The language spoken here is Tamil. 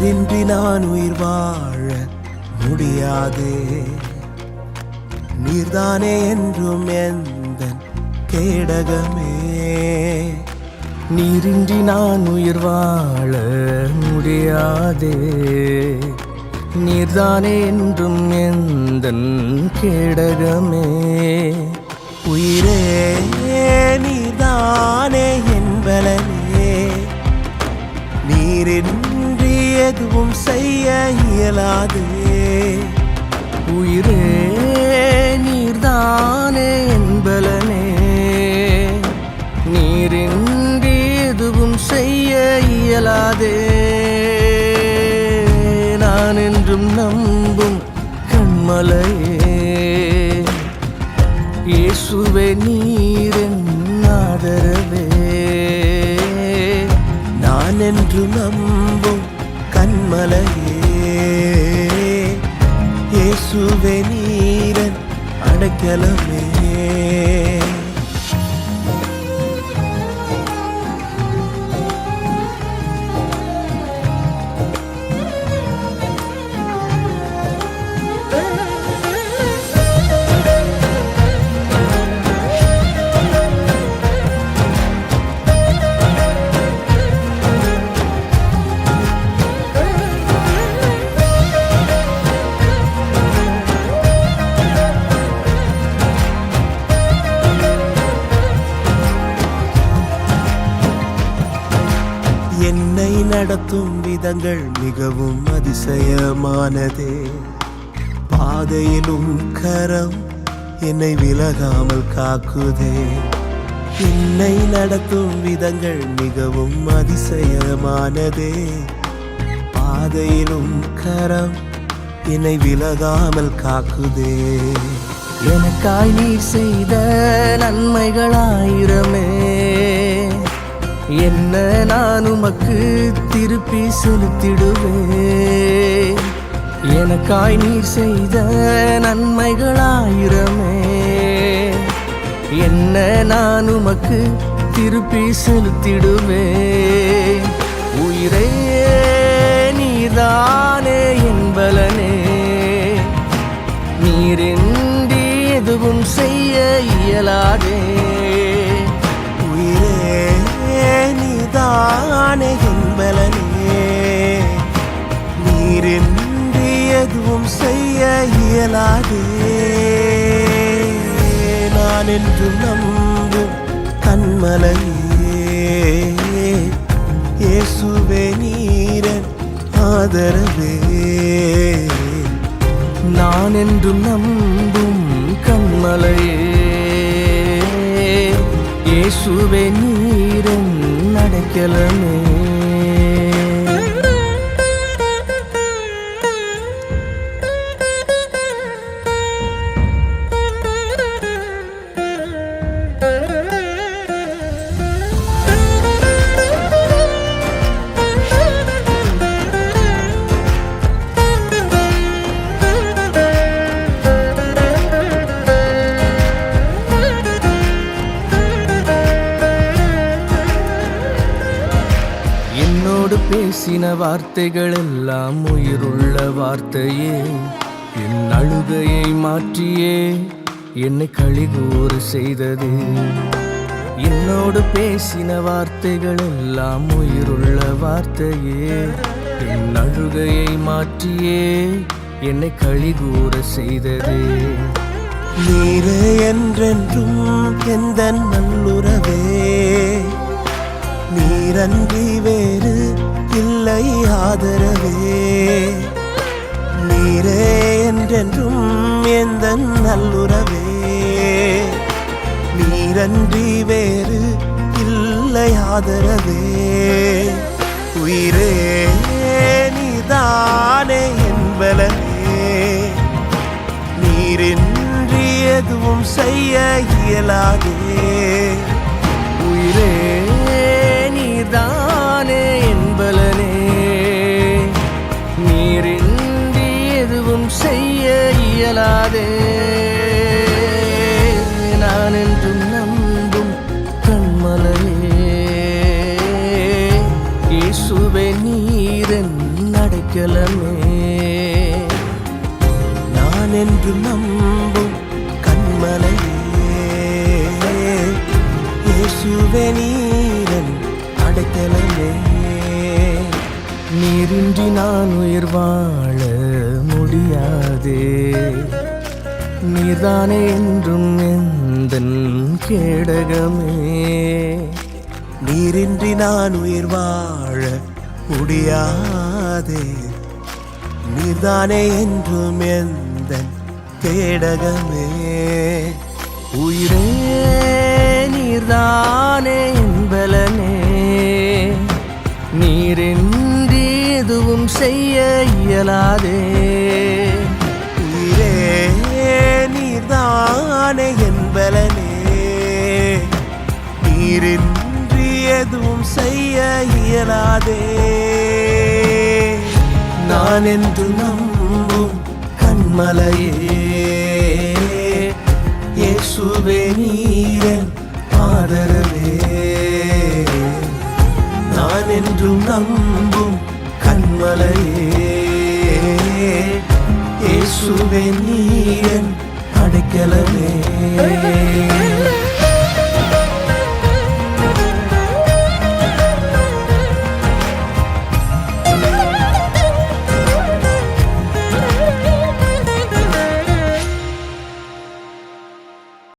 நீரின்றி நான் உயிர் வாழ முடியாது. நீர்தானே என்றும் எந்த கேடகமே. நீரின்றி நான் உயிர் வாழ முடியாது. நீர்தானே என்றும் எந்த கேடகமே. உயிரே எதுவும் செய்ய இயலாது. உயிரே நீர்தானே என்பலனே. நீரின்றி எதுவும் செய்ய இயலாதே. நான் என்றும் நம்பும் கண்மலையே. இயேசுவே நீரின் ஆதரவே. நான் என்று நம்பும் மலையே இயேசுவே நீரன் அடைக்கலமே. நடத்தும் விதங்கள் மிகவும் அதிசயமானதே. பாதையிலும் கரம் என்னை விலகாமல் காக்குதே. என்னை நடத்தும் விதங்கள் மிகவும் அதிசயமானதே. பாதையிலும் கரம் என்னை விலகாமல் காக்குதே. எனக்காய் நீ செய்த நன்மைகளாயிரமே என்ன நான் உமக்கு திருப்பி செலுத்திடுவேன்? எனக்காய் நீர் செய்த நன்மைகளாயிரமே. என்ன நான் உமக்கு திருப்பி செலுத்திடுவேன்? உயிரே நீதானே என்பலனே நீரின்றி எதுவும் செய்ய இயலாதே. தானே என்பலனே. நீரின்றி எதுவும் செய்ய இயலாதே. நான் என்று நம்பும் கண்மலையே. இயேசுவே நீரன் ஆதரவே. நான் என்றும் நம்பும் கண்மலையே. இயேசுவே நீரன் కెలమే பேசின வார்த்தைகள் எல்லாம் உயிருள்ள வார்த்தையே. என் அழுகையை மாற்றியே. என்னை கழிகூறு செய்தது. என்னோடு பேசின வார்த்தைகள் எல்லாம் உயிருள்ள வார்த்தையே. என் அழுகையை மாற்றியே. என்னை கழிகூற செய்தது. நீரே என்றென்றும் எந்த நல்லுறவே. நீரன்றி வேறு இல்லை ஆதரவே. நீரே என்றென்றும் எந்த நல்லுறவே. நீரன்றி வேறு இல்லை ஆதரவே. உயிரே நீதானே என்பலனே. நீரின்றி எதுவும் செய்ய இயலாதே. அடைக்கலமே நான் என்று நம்பும் கண்மலையே. இயேசுவே நீரன் அடைக்கலமே நீரின்றி நான் உயிர் வாழ முடியாதே. நீர்தானே என்றும் எந்தன் கேடகமே. நீரின்றி நான் உயிர் வாழ முடியாதே. நீர்தானே என்றும் எந்த கேடகமே. உயிரே நீர்தானே என்பலனே. நீரின்றி எதுவும் செய்ய இயலாதே. உயிரே நீர்தானே என்பலனே. நீரின்றி எதுவும் செய்ய இயலாதே. நான் என்று நம்பும் கண்மலையே. இயேசுவே நீரன் ஆதரவே நான் என்றும் நம்பும் கண்மலையே. இயேசுவே நீரன் அடைக்கலமே.